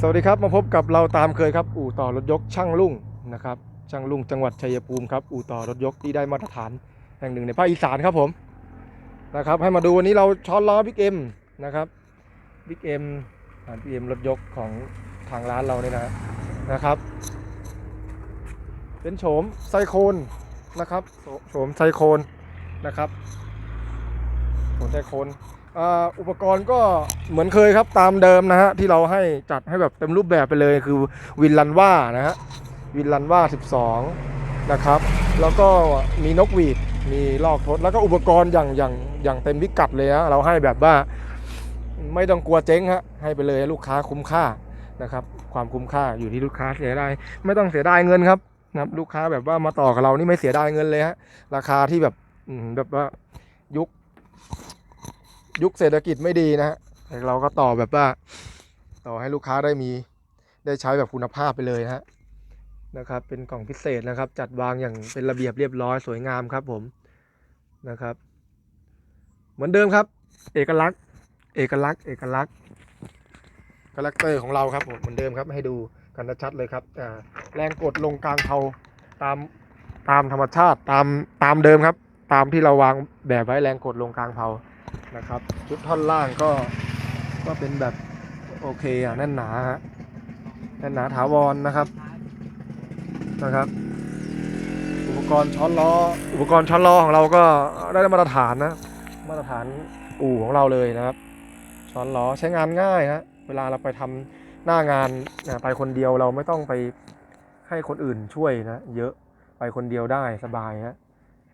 สวัสดีครับมาพบกับเราตามเคยครับ อู่ต่อรถยกช่างลุ่งนะครับช่างลุ่งจังหวัดชัยภูมิครับอู่ต่อรถยกที่ได้มาตรฐานแห่งหนึ่งในภาคอีสานครับผมนะครับให้มาดูวันนี้เราช้อนล้อบิ๊กเอ็มนะครับบิ๊กเอ็มบิ๊กเอ็มรถยกของทางร้านเราเนี่ยนะนะครับ เป็นโฉมไซโคนนะครับโฉมไซโคนนะครับโฉมไซโคน อุปกรณ์ก็เหมือนเคยครับตามเดิมนะฮะที่เราให้จัดให้แบบเต็มรูปแบบไปเลยคือวินลันว่านะฮะวินลันว่า 12 นะครับ แล้วก็มีนกหวีดมีลอกทดแล้วก็อุปกรณ์อย่างอย่างอย่างเต็มพิกัดเลยฮะเราให้แบบว่าไม่ต้องกลัวเจ๊งฮะให้ไปเลยลูกค้าคุ้มค่านะครับ ความคุ้มค่าอยู่ที่ลูกค้าเสียดายไม่ต้องเสียดายเงินครับนะครับลูกค้าแบบว่ามาต่อกับเรานี่ไม่เสียดายเงินเลยฮะราคาที่แบบแบบว่ายุค ยุคเศรษฐกิจไม่ดีนะฮะเราก็ต่อแบบว่า ต่อให้ลูกค้าได้มีได้ใช้แบบคุณภาพไปเลยนะฮะนะครับ เป็นกล่องพิเศษนะครับ จัดวางอย่างเป็นระเบียบเรียบร้อยสวยงามครับผมนะครับ เหมือนเดิมครับ เอกลักษณ์ เอกลักษณ์ เอกลักษณ์คาแรคเตอร์ของเราครับผมเหมือนเดิมครับให้ดูกันชัดเลยครับแรงกดลงกลางเผาตามตามธรรมชาติตามตามเดิมครับ ตามที่เราวางแบบไว้แรงกดลงกลางเผา นะครับ ชุดท่อนล่างก็ก็เป็นแบบโอเคอะแน่นหนาฮะแน่นหนาถาวรนะครับนะครับ อุปกรณ์ช้อนล้ออุปกรณ์ช้อนล้อของเราก็ได้มาตรฐานนะมาตรฐานอู่ของเราเลยนะครับ ช้อนล้อใช้งานง่ายฮะเวลาเราไปทำหน้างานนะไปคนเดียวเราไม่ต้องไปให้คนอื่นช่วยนะเยอะไปคนเดียวได้สบายฮะ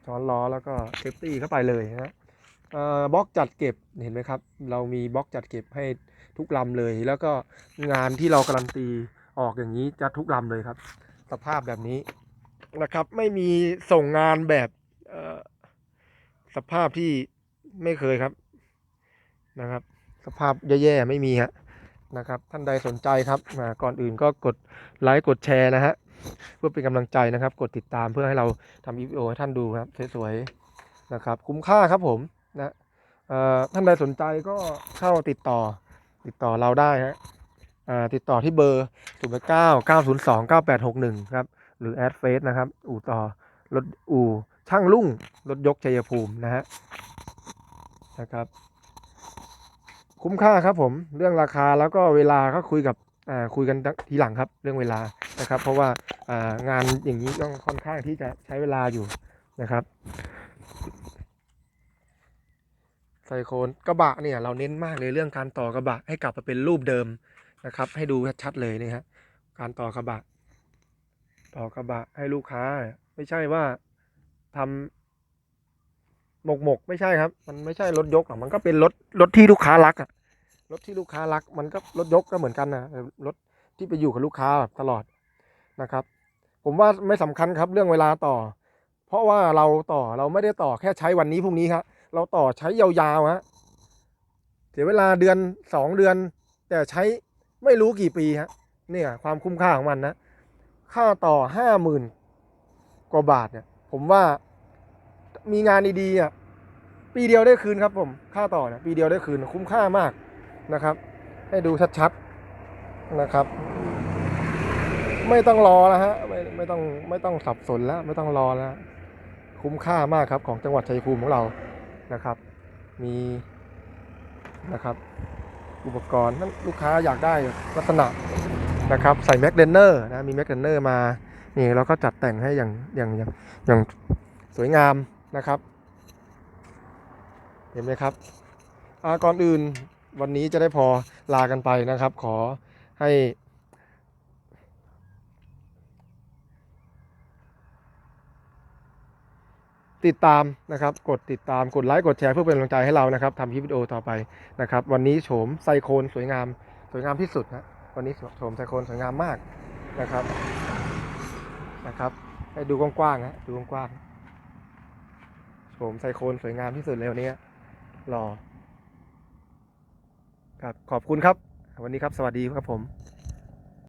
ช้อนล้อแล้วก็เซฟตี้เข้าไปเลยนะ บล็อกจัดเก็บเห็นไหมครับ เรามีบล็อกจัดเก็บให้ทุกลำเลย แล้วก็งานที่เราการันตีออกอย่างนี้จะทุกลำเลยครับ สภาพแบบนี้นะครับ ไม่มีส่งงานแบบสภาพที่ไม่เคยครับนะครับ สภาพแย่ๆไม่มีฮะนะครับ ท่านใดสนใจครับอ่าก่อนอื่นก็กดไลค์กดแชร์นะฮะเพื่อเป็นกำลังใจนะครับ กดติดตามเพื่อให้เราทำวิดีโอให้ท่านดูครับสวยๆนะครับ คุ้มค่าครับผม นะเอ่อท่านใดสนใจก็เข้าติดต่อติดต่อเราได้ฮะอ่าติดต่อที่เบอร์0 9 9 0 2 9 8 6 1ครับ หรือแอดเฟซนะครับ อู่ต่อรถอู่ช่างลุ่งรถยกชัยภูมินะฮะนะครับ คุ้มค่าครับผมเรื่องราคาแล้วก็เวลาก็คุยกับอ่าคุยกันทีหลังครับ เรื่องเวลานะครับ เพราะว่าอ่างานอย่างนี้ต้องค่อนข้างที่จะใช้เวลาอยู่นะครับ ไซโคนกระบะเนี่ยเราเน้นมากเลยเรื่องการต่อกระบะให้กลับมาเป็นรูปเดิมนะครับ ให้ดูชัดๆเลยนี่ฮะการต่อกระบะ ต่อกระบะให้ลูกค้า ไม่ใช่ว่าทำหมกหมกไม่ใช่ครับ มันไม่ใช่รถยกอะมันก็เป็นรถรถที่ลูกค้ารักอะรถที่ลูกค้ารัก มันก็รถยกก็เหมือนกันนะรถที่ไปอยู่กับลูกค้าแบบตลอดนะครับ ผมว่าไม่สำคัญครับเรื่องเวลาต่อ เพราะว่าเราต่อเราไม่ได้ต่อแค่ใช้วันนี้พรุ่งนี้ครับ เราต่อใช้ยาวๆฮะเสียเวลาเดือนสองเดือน แต่ใช้ไม่รู้กี่ปีฮะเนี่ยความคุ้มค่าของมันนะ ค่าต่อห้าหมื่นกว่าบาทเนี่ย ผมว่ามีงานดีๆอะปีเดียวได้คืนครับ ผมค่าต่อเนี่ยปีเดียวได้คืนคุ้มค่ามากนะครับ ให้ดูชัดๆนะครับ ไม่ต้องรอแล้วฮะไม่ไม่ต้องไม่ต้องสับสนแล้ว ไม่ต้องรอแล้ว คุ้มค่ามากครับของจังหวัดชัยภูมิของเรา นะครับ มีนะครับอุปกรณ์นั้นลูกค้าอยากได้ลักษณะนะครับใส่แม็กเดนเนอร์นะมีแม็กเดนเนอร์มานี่เราก็จัดแต่งให้อย่างอย่างอย่างอย่างสวยงามนะครับ เห็นไหมครับอาก่อนอื่นวันนี้จะได้พอลากันไปนะครับ ขอให้ ติดตามนะครับ กดติดตามกดไลค์กดแชร์เพื่อเป็นกำลังใจให้เรานะครับทำคลิปวิดีโอต่อไปนะครับ วันนี้โฉมไซโคนสวยงามสวยงามที่สุดนะวันนี้โฉมไซโคนสวยงามมากนะครับนะครับ ให้ดูกว้างๆนะดูกว้างๆโฉมไซโคนสวยงามที่สุดเลยวันนี้รอครับขอบคุณครับ วันนี้ครับสวัสดีครับผม